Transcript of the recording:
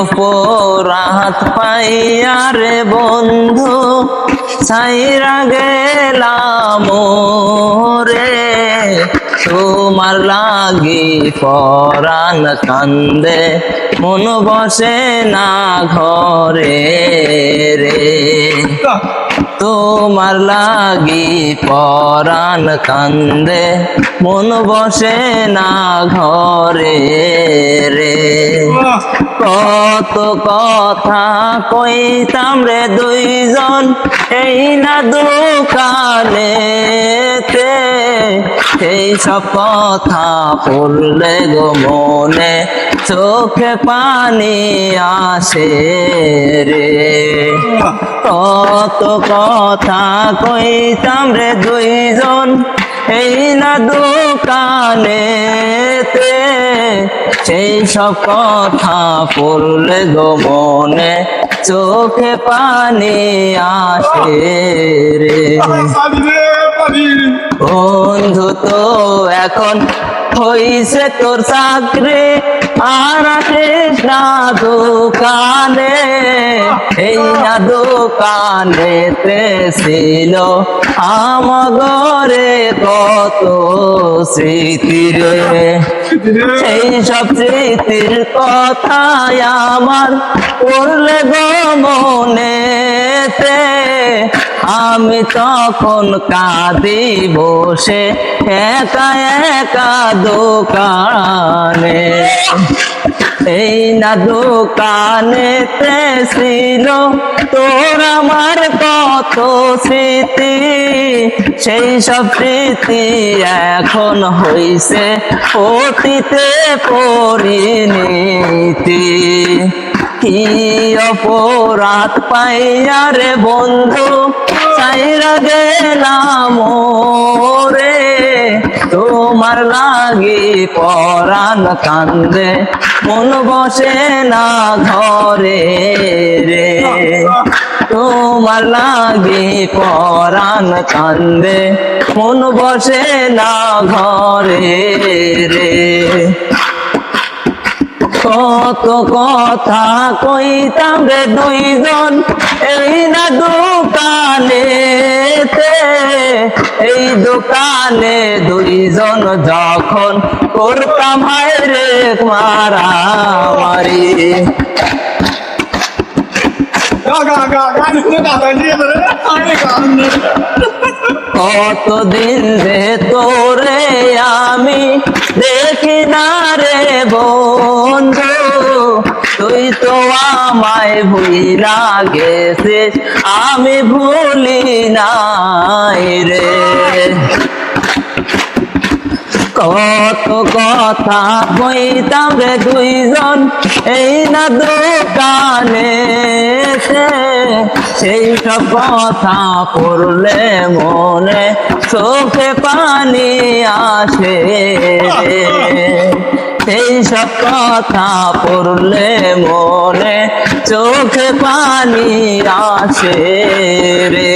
অপরাধ পাইয়া রে বন্ধু, ছাইরা গেলাম রে তোমার লাগি পরাণ কান্দে, মন বসে না ঘরে রে। তোমার লাগি পরাণ কান্দে, মন বসে না ঘরে রে। কত কথা কইতাম রে দুইজন, এই না দোকানে এই সব কথা পড়লে গো মনে চোখে পানি আসে রে। কত কথা কইতাম রে দুইজন, এই না দোকানে সেই সব কথা পড়লে গো মনে চোখে পানি আসে রে। বন্ধু তো এখন হইছে তোর চাকরি, আর আসিস না দোকানে এই না দোকানে ছিল আমগরে কত স্মৃতি রে? সেই সব স্মৃতির কথাই আমার পড়লে গো মনেতে, আমি তখন কাঁদি বসে একা একা দোকানে। এই না দোকানে ছিল, তোর আমার কত স্মৃতি? সেই সব স্মৃতি এখন হইছে অতীতে পরিণীতি। কি অপরাধ পাইয়া রে বন্ধু, চাইরা গেলাম রে তোমার লাগি পরাণ কান্দে। মন বসে না ঘরে রে। তোমার লাগি পরাণ কান্দে। মন বসে না ঘরে রে। কত কথা কইতাম রে দুইজন। এই না দোকানে এই দোকানে দুইজন যখন করতাম হায় রে মারামারি কতদিন রে তোরে আমি দেখি না রে বন্ধু তো আমায় ভুলা গেছিস আমি ভুলি নাই রে। কত কথা কইতাম রে দুইজন, এই না দোকানে সেই সব কথা পড়লে মনে চোখে পানি আসে। সব কথা পড়লে মনে চোখে পানি আসে রে।